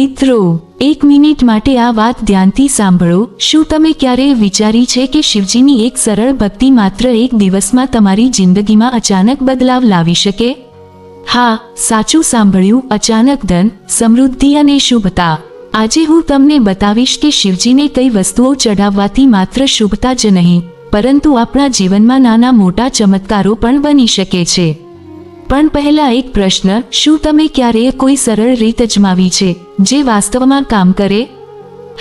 મિત્રો, એક મિનિટ માટે આ વાત ધ્યાનથી સાંભળો. શું તમે ક્યારેય વિચારી છે કે શિવજીની એક સરળ ભક્તિ માત્ર એક દિવસમાં તમારી જિંદગીમાં અચાનક બદલાવ લાવી શકે? હા, સાચું સાંભળ્યું. અચાનક ધન, સમૃદ્ધિ અને શુભતા. આજે હું તમને બતાવીશ કે શિવજીને કઈ વસ્તુઓ ચઢાવવાથી માત્ર શુભતા જ નહીં, પરંતુ આપણા જીવનમાં નાના મોટા ચમત્કારો પણ બની શકે છે. પણ પહેલા એક પ્રશ્ન, શું તમે ક્યારેય કોઈ સરળ રીત અજમાવી છે, જે વાસ્તવમાં કામ કરે?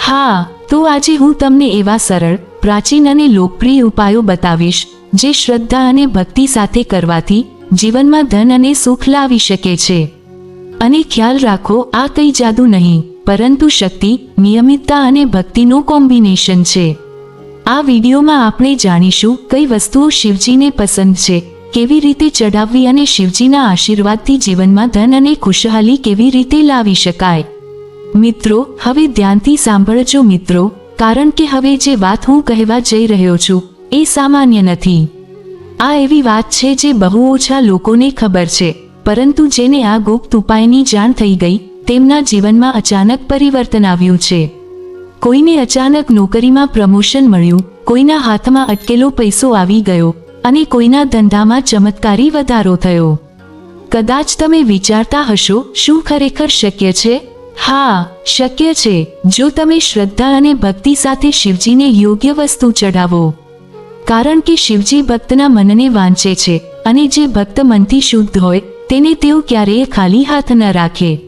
હા, તો આજે હું તમને એવા સરળ, પ્રાચીન અને લોકપ્રિય ઉપાયો બતાવીશ, જે શ્રદ્ધા અને ભક્તિ સાથે કરવાથી જીવનમાં ધન અને સુખ લાવી શકે છે. અને ખ્યાલ રાખો, આ કઈ જાદુ નહીં, પરંતુ શક્તિ, નિયમિતતા અને ભક્તિનું કોમ્બિનેશન છે. આ વિડીયોમાં આપણે જાણીશું, કઈ વસ્તુઓ શિવજીને પસંદ છે કેવી રીતે ચડાવવી અને શિવજીના આશીર્વાદથી જીવનમાં ધન અને ખુશહાલી કેવી રીતે લાવી શકાય? મિત્રો, હવે ધ્યાનથી સાંભળજો મિત્રો, કારણ કે હવે જે વાત હું કહેવા જઈ રહ્યો છું, એ સામાન્ય નથી. આ એવી વાત છે જે બહુ ઓછા લોકોને ખબર છે, પરંતુ જેને આ ગુપ્ત ઉપાયની જાણ થઈ ગઈ, તેમના જીવનમાં અચાનક પરિવર્તન આવ્યું છે. કોઈને અચાનક નોકરીમાં પ્રમોશન મળ્યું, કોઈના હાથમાં અટકેલો પૈસો આવી ગયો અને કોઈના ધંધામાં ચમત્કારી વધારો થયો. કદાચ તમે વિચારતા હશો, શું ખરેખર શક્ય છે? હા, શક્ય છે. જો તમે શ્રદ્ધા અને ભક્તિ સાથે શિવજીને યોગ્ય વસ્તુ ચઢાવો. કારણ કે શિવજી ભક્તના મનને વાંચે છે અને જે ભક્ત મનથી શુદ્ધ હોય, તેને તેઓ ક્યારેય ખાલી હાથ ન રાખે.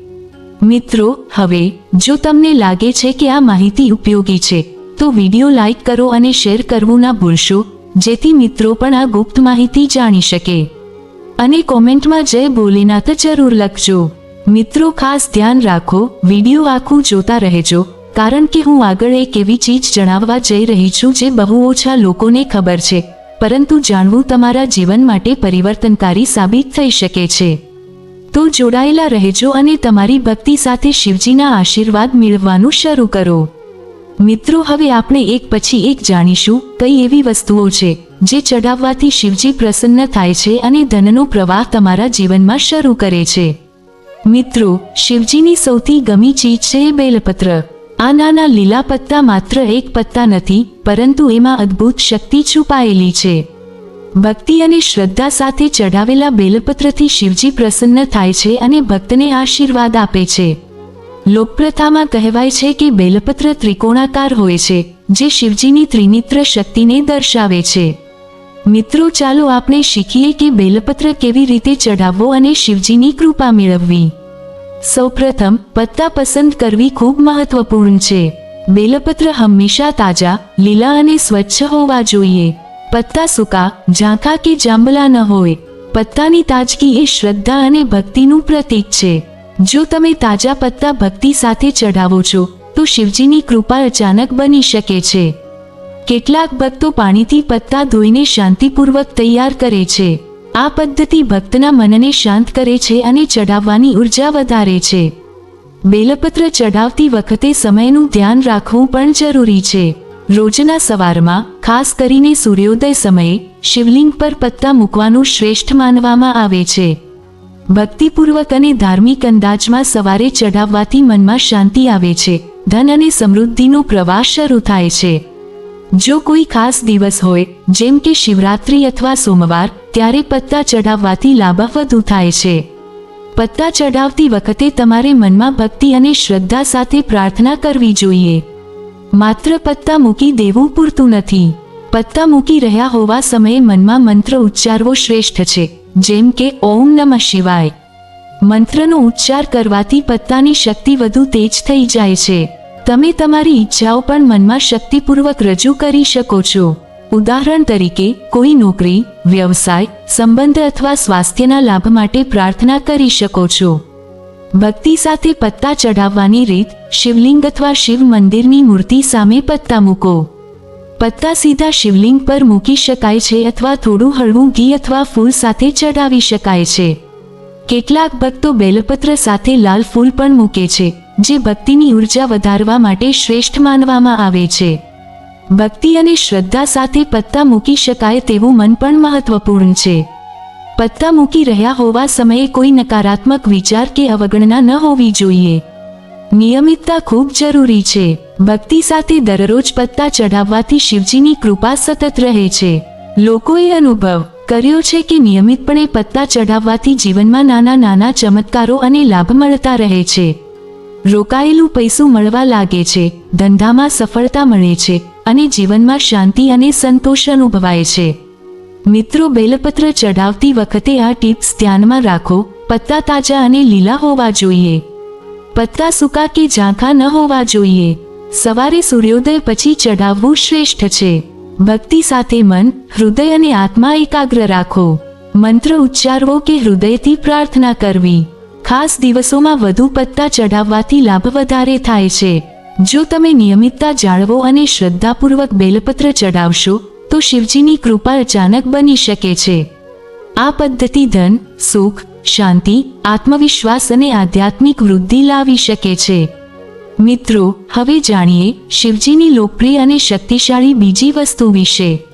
મિત્રો, હવે, જો તમને લાગે છે કે આ માહિતી ઉપયોગી છે, તો વીડિયો લાઈક કરો અને શેર કરવું ના ભૂલશો. જેથી મિત્રો પણ આ ગુપ્ત માહિતી જાણી શકે. અને કોમેન્ટમાં જય ભોલેનાથ જરૂર લખજો. મિત્રો ખાસ ધ્યાન રાખો, વીડિયો આખું જોતા રહેજો, કારણ કે હું આગળ એક એવી ચીજ જણાવવા જઈ રહી છું જે બહુ ઓછા લોકોને ખબર છે, પરંતુ જાણવું તમારા જીવન માટે પરિવર્તનકારી સાબિત થઈ શકે છે. તો જોડાયેલા રહેજો અને તમારી ભક્તિ સાથે શિવજીના આશીર્વાદ મેળવવાનું શરૂ કરો. મિત્રો, હવે આપણે એક પછી એક જાણીશું કઈ એવી વસ્તુઓ છે જે ચડાવવાથી શિવજી પ્રસન્ન થાય છે અને ધનનો પ્રવાહ તમારા જીવનમાં શરૂ કરે છે. મિત્રો, શિવજીની સૌથી ગમી ચીજ છે બેલપત્ર. આ નાના લીલા પત્તા માત્ર એક પત્તા નથી, પરંતુ એમાં અદ્ભુત શક્તિ છુપાયેલી છે. ભક્તિ અને શ્રદ્ધા સાથે ચઢાવેલા બેલપત્રથી શિવજી પ્રસન્ન થાય છે અને ભક્તને આશીર્વાદ આપે છે. લોકપ્રથામાં કહેવાય છે કે બેલપત્ર ત્રિકોણાકાર હોય છે, જે શિવજીની ત્રિનેત્ર શક્તિને દર્શાવે છે. મિત્રો, ચાલો આપણે શીખીએ કે બેલપત્ર કેવી રીતે ચઢાવવો અને શિવજીની કૃપા મેળવવી. સૌપ્રથમ, પત્તા પસંદ કરવી ખૂબ મહત્વપૂર્ણ છે. બેલપત્ર હંમેશા તાજા, લીલા અને સ્વચ્છ હોવા જોઈએ. પત્તા સૂકા, ઝાંખા કે જાંબલા ન હોય. પત્તાની તાજગી એ શ્રદ્ધા અને ભક્તિનું પ્રતીક છે. જો તમે તાજા પત્તા ભક્તિ સાથે ચઢાવો છો, તો શિવજીની કૃપા અચાનક બની શકે છે. કેટલાક ભક્તો પાણીથી પત્તા ધોઈને શાંતિપૂર્વક તૈયાર કરે છે. આ પદ્ધતિ ભક્તના મનને શાંત કરે છે અને ચઢાવવાની ઊર્જા વધારે છે. બેલપત્ર ચઢાવતી વખતે સમયનું ધ્યાન રાખવું પણ જરૂરી છે. રોજના સવારમાં, ખાસ કરીને સૂર્યોદય સમયે, શિવલિંગ પર પત્તા મૂકવાનું શ્રેષ્ઠ માનવામાં આવે છે. ભક્તિપૂર્વક અને ધાર્મિક અંદાજમાં સવારે ચઢાવવાથી મનમાં શાંતિ આવે છે. ધન અને સમૃદ્ધિનો પ્રવાહ શરૂ થાય છે. જો કોઈ ખાસ દિવસ હોય, જેમ કે શિવરાત્રી અથવા સોમવાર, ત્યારે પત્તા ચઢાવવાથી લાભ વધુ થાય છે. પત્તા ચઢાવતી વખતે તમારે મનમાં ભક્તિ અને શ્રદ્ધા સાથે પ્રાર્થના કરવી જોઈએ. માત્ર પત્તા મૂકી દેવું પૂરતું નથી. પત્તા મૂકી રહ્યા હોવા સમયે મનમાં મંત્ર ઉચ્ચારવો શ્રેષ્ઠ છે. જેમ કે ઓમ નમઃ શિવાય. મંત્રનો ઉચ્ચાર કરવાથી પત્તાની શક્તિ વધુ તેજ થઈ જાય છે. તમે તમારી ઈચ્છાઓ પણ મનમાં શક્તિપૂર્વક રજૂ કરી શકો છો. ઉદાહરણ તરીકે, કોઈ નોકરી, વ્યવસાય, સંબંધ અથવા સ્વાસ્થ્યના લાભ માટે પ્રાર્થના કરી શકો છો. ભક્તિ સાથે પત્તા ચઢાવવાની રીત, શિવલિંગ અથવા શિવ મંદિરની મૂર્તિ સામે પત્તા મૂકો. પત્તા સીધા શિવલિંગ પર મૂકી શકાય છે અથવા થોડું હળવું ઘી અથવા ફૂલ સાથે ચઢાવી શકાય છે. કેટલાક ભક્તો બેલપત્ર સાથે લાલ ફૂલ પણ મૂકે છે, જે ભક્તિની ઊર્જા વધારવા માટે શ્રેષ્ઠ માનવામાં આવે છે. ભક્તિ અને શ્રદ્ધા સાથે પત્તા મૂકી શકાય તેવું મન પણ મહત્વપૂર્ણ છે. પત્તા મૂકી રહ્યા હોવા સમયે કોઈ નકારાત્મક વિચાર કે અવગણના ન હોવી જોઈએ. નિયમિતતા ખૂબ જરૂરી છે. ભક્તિ સાથે દરરોજ પત્તા ચઢાવવાથી શિવજીની કૃપા સતત રહે છે. લોકોએ અનુભવ કર્યો છે કે નિયમિતપણે પત્તા ચઢાવવાથી જીવનમાં નાના નાના ચમત્કારો અને લાભ મળતા રહે છે. રોકાયેલું પૈસું મળવા લાગે છે, ધંધામાં સફળતા મળે છે અને જીવનમાં શાંતિ અને સંતોષ અનુભવાય છે. મિત્રો, બેલપત્ર ચઢાવતી વખતે આ ટિપ્સ ધ્યાનમાં રાખો. પત્તા તાજા અને લીલા હોવા જોઈએ. પત્તા સૂકા કે ઝાંખા ન હોવા જોઈએ. સવારે સૂર્યોદય પછી ચઢાવવું શ્રેષ્ઠ છે. ભક્તિ સાથે મન, હૃદય અને આત્મા એકાગ્ર રાખો. મંત્ર ઉચ્ચારવો કે હૃદયથી પ્રાર્થના કરવી. ખાસ દિવસોમાં વધુ પત્તા ચઢાવવાથી લાભ વધારે થાય છે. જો તમે નિયમિતતા જાળવો અને શ્રદ્ધાપૂર્વક બેલપત્ર ચઢાવશો, તો શિવજીની કૃપા અચાનક બની શકે છે. આ પદ્ધતિ ધન, સુખ શાંતિ, આત્મવિશ્વાસ અને આધ્યાત્મિક વૃદ્ધિ લાવી શકે છે. મિત્રો, હવે જાણીએ શિવજીની લોકપ્રિય અને શક્તિશાળી બીજી વસ્તુ વિશે.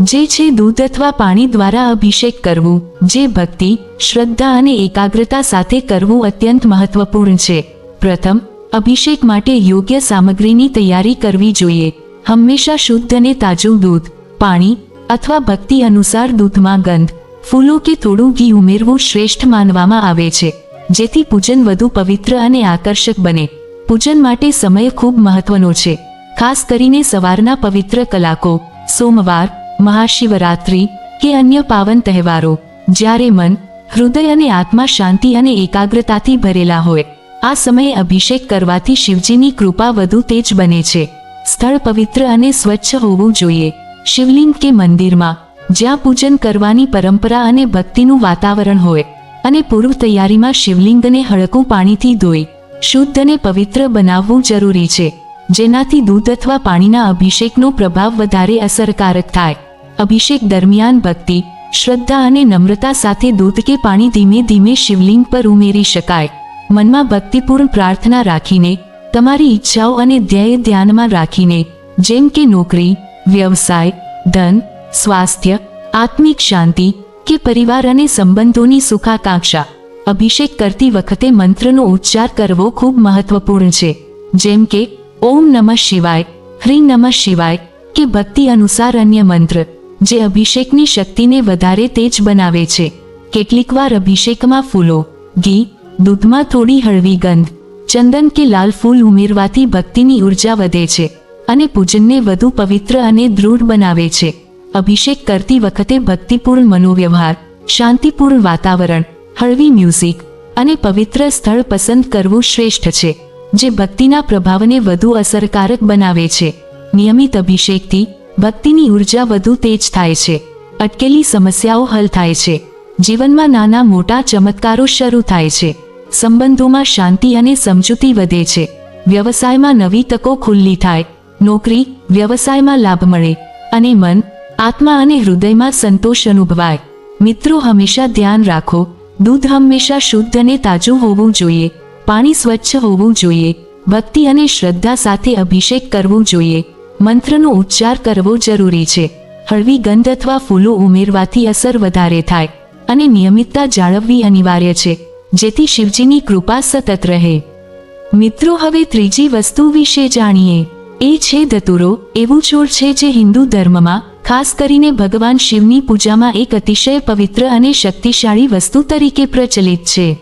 જે છે દૂધ અથવા પાણી દ્વારા અભિષેક કરવું, જે ભક્તિ, શ્રદ્ધા અને એકાગ્રતા સાથે કરવું અત્યંત મહત્વપૂર્ણ છે. પ્રથમ, અભિષેક માટે યોગ્ય સામગ્રીની તૈયારી કરવી જોઈએ. હંમેશા શુદ્ધ અને તાજું દૂધ, પાણી અથવા ભક્તિ અનુસાર દૂધમાં ગંધ ફૂલો કે થોડું ઘી ઉમેરવું શ્રેષ્ઠ માનવામાં આવે છે. જેથી પૂજન વધુ પવિત્ર અને આકર્ષક બને. પૂજન માટે સમય ખૂબ મહત્વનો છે. ખાસ કરીને સવારના પવિત્ર કલાકો, સોમવાર, મહાશિવરાત્રિ કે અન્ય પાવન તહેવારો, જ્યારે મન, હૃદય અને આત્મા શાંતિ અને એકાગ્રતાથી ભરેલા હોય. આ સમયે અભિષેક કરવાથી શિવજીની કૃપા વધુ તેજ બને છે. સ્થળ પવિત્ર અને સ્વચ્છ હોવું જોઈએ. શિવલિંગ કે મંદિરમાં જ્યાં પૂજન કરવાની પરંપરા અને ભક્તિનું વાતાવરણ હોય અને પૂર્વ તૈયારીમાં શિવલિંગને હળકું પાણીથી ધોઈ, શુદ્ધ અને પવિત્ર બનાવવું જરૂરી છે, જેનાથી દૂધ અથવા પાણીના અભિષેકનો પ્રભાવ વધારે અસરકારક થાય. અભિષેક દરમિયાન ભક્તિ, શ્રદ્ધા અને નમ્રતા સાથે દૂધ કે પાણી ધીમે ધીમે શિવલિંગ પર ઉમેરી શકાય. મનમાં ભક્તિપૂર્ણ પ્રાર્થના રાખીને, તમારી ઈચ્છાઓ અને ધ્યેય ધ્યાનમાં રાખીને, જેમ કે નોકરી, વ્યવસાય, ધન સ્વાસ્થ્ય, આત્મિક શાંતિ કે પરિવાર અને સંબંધોની સુખાકાંક્ષા અભિષેક કરતી વખતે મંત્રનો ઉચ્ચાર કરવો ખૂબ મહત્વપૂર્ણ છે. જેમ કે, ઓમ નમઃ શિવાય, હ્રી નમઃ શિવાય કે ભક્તિ અનુસાર અન્ય મંત્ર, જે અભિષેકની શક્તિને વધારે તેજ બનાવે છે. કેટલીકવાર અભિષેકમાં ફૂલો, ઘી, દૂધમાં થોડી હળવી ગંધ, ચંદન કે લાલ ફૂલ ઉમેરવાથી ભક્તિની ઊર્જા વધે છે અને પૂજનને વધુ પવિત્ર અને દૃઢ બનાવે છે. અભિષેક કરતી વખતે ભક્તિપૂર્ણ મનોવ્યવહાર, શાંતિપૂર્ણ વાતાવરણ, હળવી મ્યુઝિક અને પવિત્ર સ્થળ પસંદ કરવું શ્રેષ્ઠ છે, જે ભક્તિના પ્રભાવને વધુ અસરકારક બનાવે છે. નિયમિત અભિષેકથી ભક્તિની ઊર્જા વધુ તેજ થાય છે. અટકેલી સમસ્યાઓ હલ થાય છે. જીવનમાં નાના મોટા ચમત્કારો શરૂ થાય છે. સંબંધોમાં શાંતિ અને સમજૂતી વધે છે. વ્યવસાયમાં નવી તકો ખુલ્લી થાય. નોકરી, વ્યવસાયમાં લાભ મળે અને મન આત્મા અને હૃદયમાં સંતોષ અનુભવાય. મિત્રો, હંમેશા ધ્યાન રાખો. દૂધ હંમેશા શુદ્ધ અને તાજું હોવું જોઈએ. પાણી સ્વચ્છ હોવું જોઈએ. ભક્તિ અને શ્રદ્ધા સાથે અભિષેક કરવું જોઈએ. મંત્રનો ઉચ્ચાર કરવો જરૂરી છે. હળવી ગંધ અથવા ફૂલો ઉમેરવાથી અસર વધારે થાય અને નિયમિતતા જાળવવી અનિવાર્ય છે, જેથી શિવજીની કૃપા સતત રહે. મિત્રો, હવે ત્રીજી વસ્તુ વિશે જાણીએ. એ છે, ધતુરો, એવું છોડ છે જે હિન્દુ ધર્મમાં ખાસ કરીને ભગવાન શિવની પૂજામાં એક અતિશય પવિત્ર અને શક્તિશાળી વસ્તુ તરીકે પ્રચલિત છે.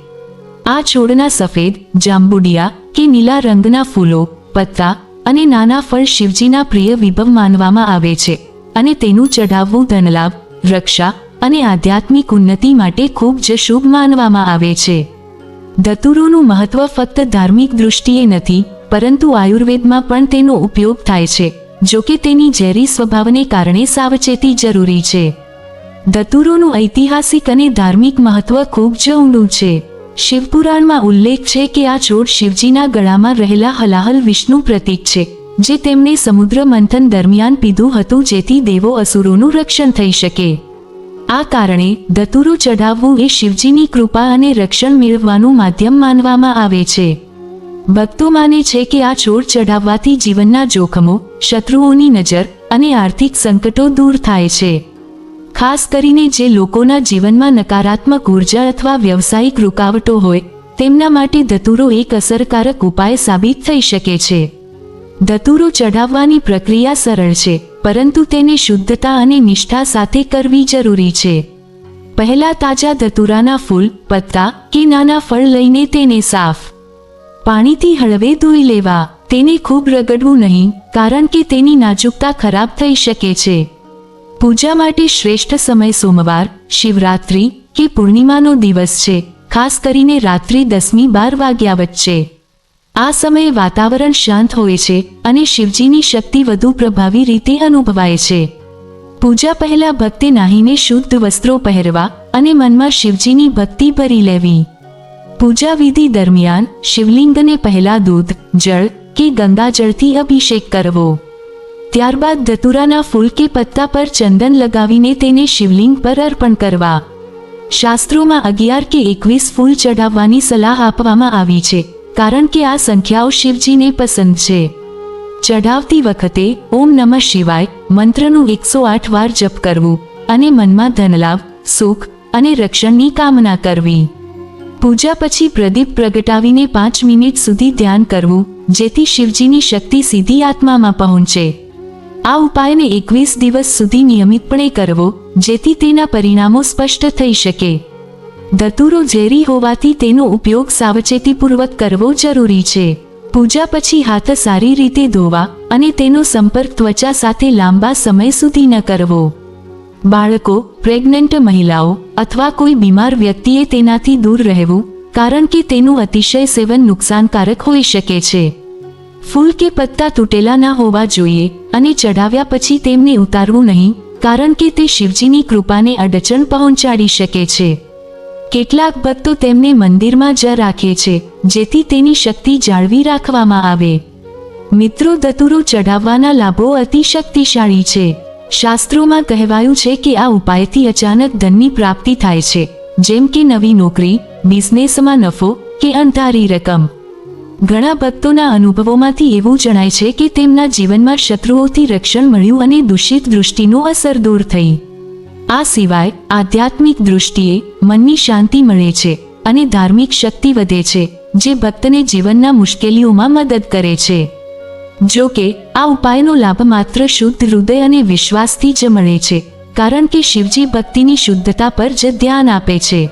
આ છોડના સફેદ, જાંબુડિયા કે નીલા રંગના ફૂલો, પત્તા અને નાના ફળ શિવજીના પ્રિય વિભવ માનવામાં આવે છે અને તેનું ચઢાવવું ધનલાભ, રક્ષા અને આધ્યાત્મિક ઉન્નતિ માટે ખૂબ જ શુભ માનવામાં આવે છે. ધતુરોનું મહત્વ ફક્ત ધાર્મિક દૃષ્ટિએ નથી, પરંતુ આયુર્વેદમાં પણ તેનો ઉપયોગ થાય છે. જો કે તેની ઝેરી સ્વભાવને કારણે સાવચેતી જરૂરી છે. ધતુરોનું ઐતિહાસિક અને ધાર્મિક મહત્વ ખૂબ જ ઊંડું છે. શિવપુરાણમાં ઉલ્લેખ છે કે આ છોડ શિવજીના ગળામાં રહેલા હલાહલ વિષ્ણુ પ્રતીક છે, જે તેમણે સમુદ્ર મંથન દરમિયાન પીધું હતું જેથી દેવો અસુરોનું રક્ષણ થઈ શકે. આ કારણે ધતુરો ચઢાવવું એ શિવજીની કૃપા અને રક્ષણ મેળવવાનું માધ્યમ માનવામાં આવે છે. ભક્તો માને છે કે આ છોડ ચઢાવવાથી જીવનના જોખમો, શત્રુઓની નજર અને આર્થિક સંકટો દૂર થાય છે. ખાસ કરીને જે લોકોના જીવનમાં નકારાત્મક ઊર્જા અથવા વ્યવસાયિક રૂકાવટો હોય, તેમના માટે ધતુરો એક અસરકારક ઉપાય સાબિત થઈ શકે છે. ધતુરો ચઢાવવાની પ્રક્રિયા સરળ છે, પરંતુ તેને શુદ્ધતા અને નિષ્ઠા સાથે કરવી જરૂરી છે. પહેલા તાજા ધતુરાના ફૂલ, પત્તા કે નાના ફળ લઈને તેને સાફ પાણીથી હળવે ધોઈ લેવા. તેને ખૂબ રગડવું નહીં, કારણ કે તેની નાજુકતા ખરાબ થઈ શકે છે. પૂજા માટે શ્રેષ્ઠ સમય સોમવાર, શિવરાત્રિ કે પૂર્ણિમાનો દિવસ છે, ખાસ કરીને રાત્રિ દસમી બાર વાગ્યા વચ્ચે. આ સમયે વાતાવરણ શાંત હોય છે અને શિવજીની શક્તિ વધુ પ્રભાવી રીતે અનુભવાય છે. પૂજા પહેલા ભક્તે નાહીને શુદ્ધ વસ્ત્રો પહેરવા અને મનમાં શિવજીની ભક્તિ ભરી લેવી. પૂજા વિધિ દરમિયાન શિવલિંગને પહેલા દૂધ જળ કે ગંગાજળથી અભિષેક કરવો. ત્યારબાદ ધતુરાના ફૂલ કે પત્તા પર ચંદન લગાવીને તેને શિવલિંગ પર અર્પણ કરવા. શાસ્ત્રોમાં અગિયાર કે એકવીસ ફૂલ ચઢાવવાની સલાહ આપવામાં આવી છે, કારણ કે આ સંખ્યાઓ શિવજીને પસંદ છે. ચઢાવતી વખતે ઓમ નમઃ શિવાય મંત્રનું એકસો આઠ વાર જપ કરવું અને મનમાં ધનલાભ, સુખ અને રક્ષણની કામના કરવી. પૂજા પછી પ્રદીપ પ્રગટાવીને પાંચ મિનિટ સુધી ધ્યાન કરવું, જેથી શિવજીની શક્તિ સીધી આત્મામાં પહોંચે. આ ઉપાયને એકવીસ દિવસ સુધી નિયમિતપણે કરવો, જેથી તેના પરિણામો સ્પષ્ટ થઈ શકે. ધતુરો ઝેરી હોવાથી તેનો ઉપયોગ સાવચેતીપૂર્વક કરવો જરૂરી છે. પૂજા પછી હાથ સારી રીતે ધોવા અને તેનો સંપર્ક ત્વચા સાથે લાંબા સમય સુધી ન કરવો. બાળકો, પ્રેગ્નન્ટ મહિલાઓ અથવા કોઈ બીમાર વ્યક્તિએ તેનાથી દૂર રહેવું, કારણ કે તેનું અતિશય સેવન નુકસાનકારક હોઈ શકે છે. ફૂલ કે પત્તા તૂટેલા ના હોવા જોઈએ અને ચઢાવ્યા પછી તેમને ઉતારવું નહીં, કારણ કે તે શિવજીની કૃપાને અડચણ પહોંચાડી શકે છે. કેટલાક ભક્તો તેમને મંદિરમાં જ રાખે છે, જેથી તેની શક્તિ જાળવી રાખવામાં આવે. મિત્રો દતુરો ચઢાવવાના લાભો અતિ શક્તિશાળી છે. શાસ્ત્રોમાં કહેવાયું છે કે આ ઉપાયથી અચાનક ધનની પ્રાપ્તિ થાય છે. જેમ કે નવી નોકરી, બિઝનેસમાં નફો કે અંધારી રકમ. ઘણા ભક્તોના અનુભવોમાંથી એવું જણાય છે કે તેમના જીવનમાં શત્રુઓથી રક્ષણ મળ્યું અને દૂષિત દૃષ્ટિનો અસર દૂર થઈ. આ સિવાય આધ્યાત્મિક દૃષ્ટિએ મનની શાંતિ મળે છે અને ધાર્મિક શક્તિ વધે છે, જે ભક્તને જીવનના મુશ્કેલીઓમાં મદદ કરે છે. જો કે, આ ઉપાયનો લાભ માત્ર શુદ્ધ હૃદય અને વિશ્વાસથી જ મળે છે, કારણ કે શિવજી ભક્તિની શુદ્ધતા પર જ ધ્યાન આપે છે.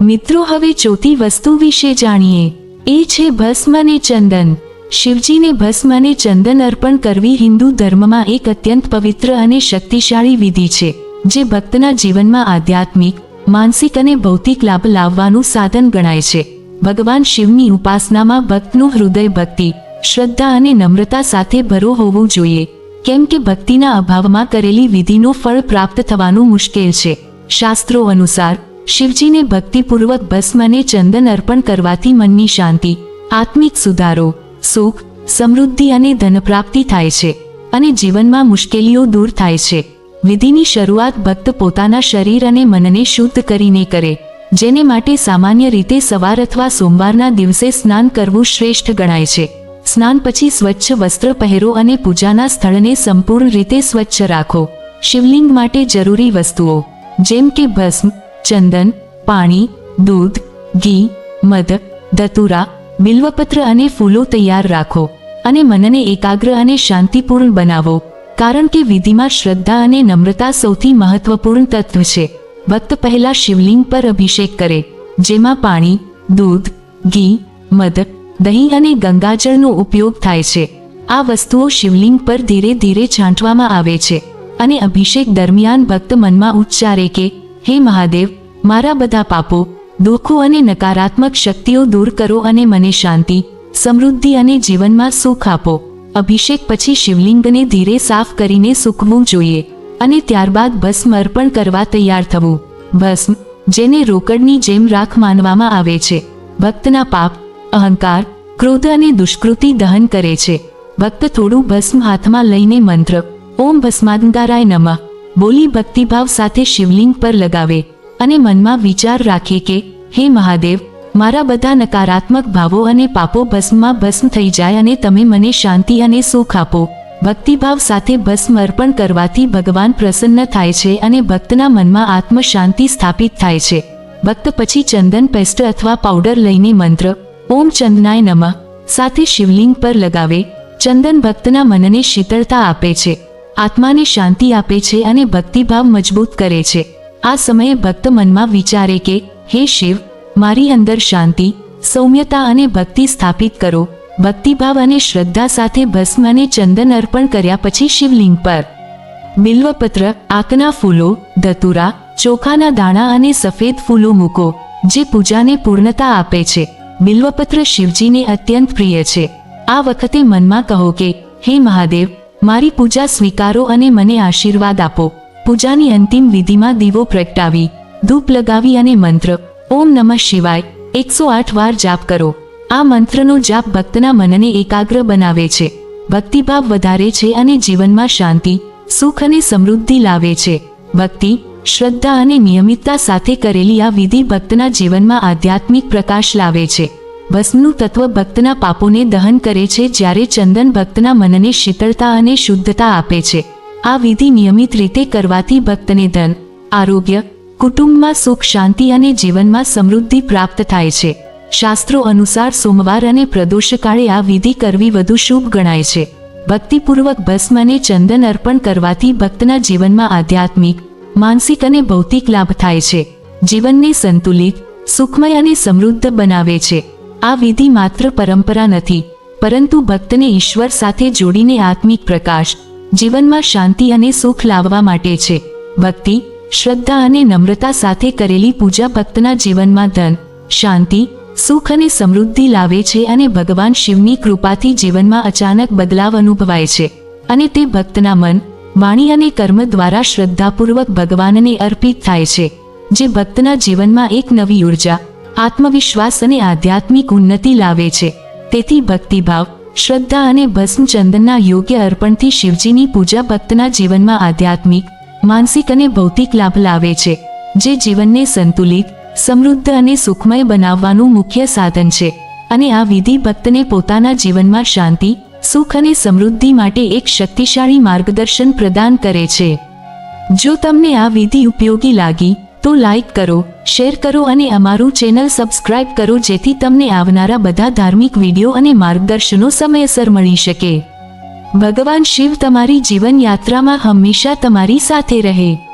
મિત્રો, હવે ચોથી વસ્તુ વિશે જાણીએ. એ છે ભસ્મ અને ચંદન. શિવજીને ભસ્મ અને ચંદન અર્પણ કરવી હિન્દુ ધર્મમાં એક અત્યંત પવિત્ર અને શક્તિશાળી વિધિ છે, જે ભક્તના જીવનમાં આધ્યાત્મિક, માનસિક અને ભૌતિક લાભ લાવવાનું સાધન ગણાય છે. ભગવાન શિવની ઉપાસનામાં ભક્તનું હૃદય ભક્તિ શ્રદ્ધા અને નમ્રતા સાથે ભરો હોવું જોઈએ. કેમ કે ભક્તિના અભાવમાં કરેલી વિધિનો ફળ પ્રાપ્ત થવાનું મુશ્કેલ છે. શાસ્ત્રો અનુસાર, શિવજીને ભક્તિપૂર્વક ભસ્મ અને ચંદન અર્પણ કરવાથી મનની શાંતિ, આત્મિક સુધારો, સુખ, સમૃદ્ધિ અને ધન પ્રાપ્તિ થાય છે અને જીવનમાં મુશ્કેલીઓ દૂર થાય છે. વિધિની શરૂઆત ભક્ત પોતાના શરીર અને મનને શુદ્ધ કરીને કરે, જેને માટે સામાન્ય રીતે સવાર અથવા સોમવારના દિવસે સ્નાન કરવું શ્રેષ્ઠ ગણાય છે. સ્નાન પછી સ્વચ્છ વસ્ત્ર પહેરો અને પૂજાના સ્થળને સંપૂર્ણ રીતે સ્વચ્છ રાખો. શિવલિંગ માટે જરૂરી વસ્તુઓ, જેમ કે ભસ્મ, ચંદન, પાણી, દૂધ, ઘી, મધ, ધતુરા, બિલ્વપત્ર અને ફૂલો તૈયાર રાખો અને મનને એકાગ્ર અને શાંતિપૂર્ણ બનાવો. કારણ કે વિધિમાં શ્રદ્ધા અને નમ્રતા સૌથી મહત્વપૂર્ણ તત્વ છે. ભક્ત પહેલા શિવલિંગ પર અભિષેક કરે, જેમાં પાણી, દૂધ, ઘી, મધ દહીં અને ગંગાજળનો ઉપયોગ થાય છે. આ વસ્તુઓ શિવલિંગ પર ધીરે ધીરે છાંટવામાં આવે છે અને અભિષેક દરમિયાન ભક્ત મનમાં ઉચ્ચારે કે, હે મહાદેવ, મારા બધા પાપો, દુઃખો અને નકારાત્મક શક્તિઓ દૂર કરો અને મને શાંતિ, સમૃદ્ધિ અને જીવનમાં સુખ આપો. અભિષેક પછી શિવલિંગને ધીરે સાફ કરીને સૂકવું જોઈએ અને ત્યારબાદ ભસ્મ અર્પણ કરવા તૈયાર થવું. ભસ્મ, જેને રોકડની જેમ રાખ માનવામાં આવે છે. ભક્તના પાપ અહંકાર, ક્રોધ અને દુષ્કૃતિ દહન કરે છે. ભક્ત થોડું ભસ્મ હાથમાં લઈને મંત્ર, ઓમ ભસ્માદંગારાય નમઃ. બોલી ભક્તિભાવ સાથે શિવલિંગ પર લગાવે અને મનમાં વિચાર રાખે કે, હે મહાદેવ, મારા બધા નકારાત્મક ભાવો અને પાપો ભસ્મમાં ભસ્મ થઈ જાય અને તમે મને શાંતિ અને સુખ આપો. ભક્તિભાવ સાથે ભસ્મ અર્પણ કરવાથી ભગવાન પ્રસન્ન થાય છે અને ભક્તના મનમાં આત્મ શાંતિ સ્થાપિત થાય છે. ભક્ત પછી ચંદન, પેસ્ટ અથવા પાવડર લઈને મંત્ર ઓમ ચંદનાય નમઃ. સાથે શિવલિંગ પર લગાવે, ચંદન ભક્તના મનને શીતળતા આપે છે. આત્માને શાંતિ આપે છે અને ભક્તિભાવ મજબૂત કરે છે. આ સમયે ભક્ત મનમાં વિચારે કે, હે શિવ, મારી અંદર શાંતિ, સૌમ્યતા અને ભક્તિ સ્થાપિત કરો. ભક્તિભાવ અને શ્રદ્ધા સાથે ભસ્મ અને ચંદન અર્પણ કર્યા પછી શિવલિંગ પર. બિલ્વપત્ર, આકના ફૂલો, ધતુરા, ચોખાના દાણા અને સફેદ ફૂલો મૂકો, જે પૂજાને પૂર્ણતા આપે છે. બિલ્વપત્ર શિવજીને અત્યંત પ્રિય છે. આ વખતે મનમાં કહો કે, હે મહાદેવ, મારી પૂજા સ્વીકારો અને મને આશીર્વાદ આપો. પૂજાની અંતિમ વિધિમાં દીવો પ્રગટાવી, ધૂપ લગાવી અને મંત્ર, ઓમ નમઃ શિવાય, એકસો આઠ વાર જાપ કરો. આ મંત્રનો જાપ ભક્તના મનને એકાગ્ર બનાવે છે. ભક્તિભાવ વધારે છે અને જીવનમાં શાંતિ, સુખ અને સમૃદ્ધિ લાવે છે. ભક્તિ શ્રદ્ધા અને નિયમિતતા સાથે કરેલી આ વિધિ ભક્તના જીવનમાં આધ્યાત્મિક પ્રકાશ લાવે છે. ભસ્મનું તત્વ ભક્તના પાપોને દહન કરે છે જ્યારે ચંદન ભક્તના મનને શીતળતા અને શુદ્ધતા આપે છે. આ વિધિ નિયમિત રીતે કરવાથી ભક્તને ધન, આરોગ્ય, કુટુંબમાં સુખ, શાંતિ અને જીવનમાં સમૃદ્ધિ પ્રાપ્ત થાય છે. શાસ્ત્રો અનુસાર સોમવાર અને પ્રદોષકાળે આ વિધિ કરવી વધુ શુભ ગણાય છે. ભક્તિપૂર્વક ભસ્મ અને ચંદન અર્પણ કરવાથી ભક્તના જીવનમાં આધ્યાત્મિક માનસિક અને ભૌતિક લાભ થાય છે. જીવનને સંતુલિત, સુખમય અને સમૃદ્ધ બનાવે છે. આ વિધિ માત્ર પરંપરા નથી, પરંતુ ભક્તને ઈશ્વર સાથે જોડીને આત્મિક પ્રકાશ, જીવનમાં શાંતિ અને સુખ લાવવા માટે છે. ભક્તિ, શ્રદ્ધા અને નમ્રતા સાથે કરેલી પૂજા ભક્તના જીવનમાં ધન, શાંતિ, સુખ અને સમૃદ્ધિ લાવે છે અને ભગવાન શિવની કૃપાથી જીવનમાં અચાનક બદલાવ અનુભવાય છે. અને તે ભક્તના મન વાણી અને કર્મ દ્વારા શ્રદ્ધાપૂર્વક ભગવાનને અર્પિત થાય છે, જે ભક્તના જીવનમાં એક નવી ઊર્જા, આત્મવિશ્વાસ અને આધ્યાત્મિક ઉન્નતિ લાવે છે. તેથી ભક્તિભાવ, શ્રદ્ધા અને ભસ્મ ચંદનના યોગ્ય અર્પણથી શિવજીની પૂજા ભક્તના જીવનમાં આધ્યાત્મિક, માનસિક અને ભૌતિક લાભ લાવે છે, જે જીવનને સંતુલિત, સમૃદ્ધ અને સુખમય બનાવવાનું મુખ્ય સાધન છે. અને આ વિધિ ભક્તને પોતાના જીવનમાં શાંતિ સુખ અને સમૃદ્ધિ માટે એક શક્તિશાળી માર્ગદર્શન પ્રદાન કરે છે. જો તમને આ વિધિ ઉપયોગી લાગી, તો લાઈક કરો, શેર કરો અને અમારું ચેનલ સબસ્ક્રાઇબ કરો જેથી તમને આવનારા બધા ધાર્મિક વીડિયો અને માર્ગદર્શનો સમયસર મળી શકે. ભગવાન શિવ તમારી જીવનયાત્રામાં હંમેશા તમારી સાથે રહે.